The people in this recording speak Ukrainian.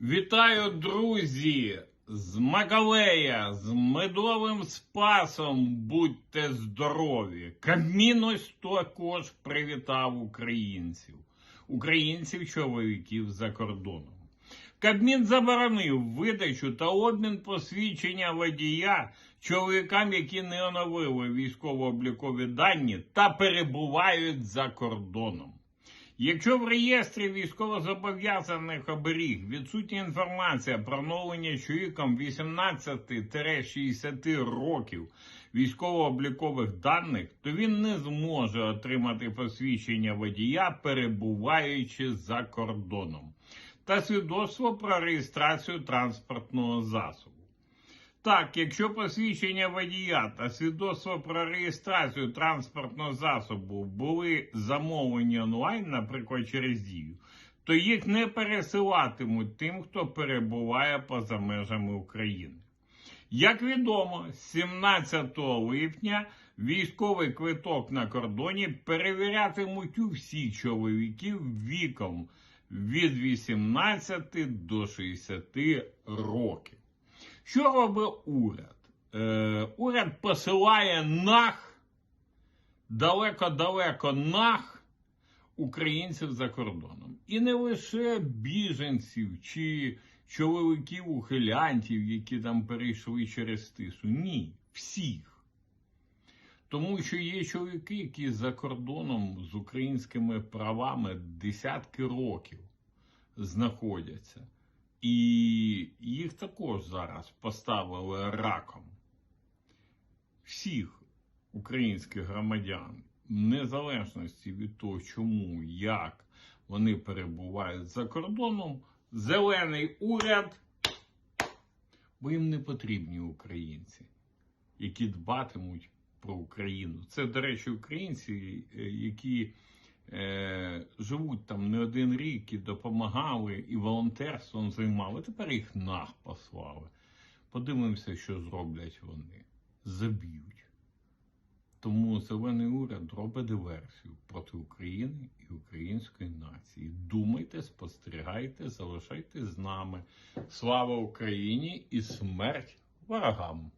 Вітаю, друзі! З Макалея, з медовим спасом будьте здорові! Кабмін ось також привітав українців, українців чоловіків за кордоном. Кабмін заборонив видачу та обмін посвідчення водія чоловікам, які не оновили військово-облікові дані та перебувають за кордоном. Якщо в реєстрі військовозобов'язаних оберіг відсутня інформація про оновлення чоловіком 18-60 років військово-облікових даних, то він не зможе отримати посвідчення водія, перебуваючи за кордоном, та свідоцтво про реєстрацію транспортного засобу. Так, якщо посвідчення водія та свідоцтво про реєстрацію транспортного засобу були замовлені онлайн, наприклад, через дію, то їх не пересилатимуть тим, хто перебуває поза межами України. Як відомо, 17 липня військовий квиток на кордоні перевірятимуть у всіх чоловіків віком від 18 до 60 років. Що робить уряд? Е, уряд посилає нах, далеко-далеко нах українців за кордоном. І не лише біженців чи чоловіків-ухилянтів, які там перейшли через тису. Ні, всіх. Тому що є чоловіки, які за кордоном з українськими правами десятки років знаходяться. І їх також зараз поставили раком. Всіх українських громадян, незалежності від того, чому, як вони перебувають за кордоном, зелений уряд, бо їм не потрібні українці, які дбатимуть про Україну. Це, до речі, українці, е, які е, живуть там не один рік і допомагали, і волонтерством займали. Тепер їх нах послали. Подивимося, що зроблять вони. Заб'ють. Тому зелений уряд робить диверсію проти України і української нації. Думайте, спостерігайте, залишайтесь з нами. Слава Україні і смерть ворогам!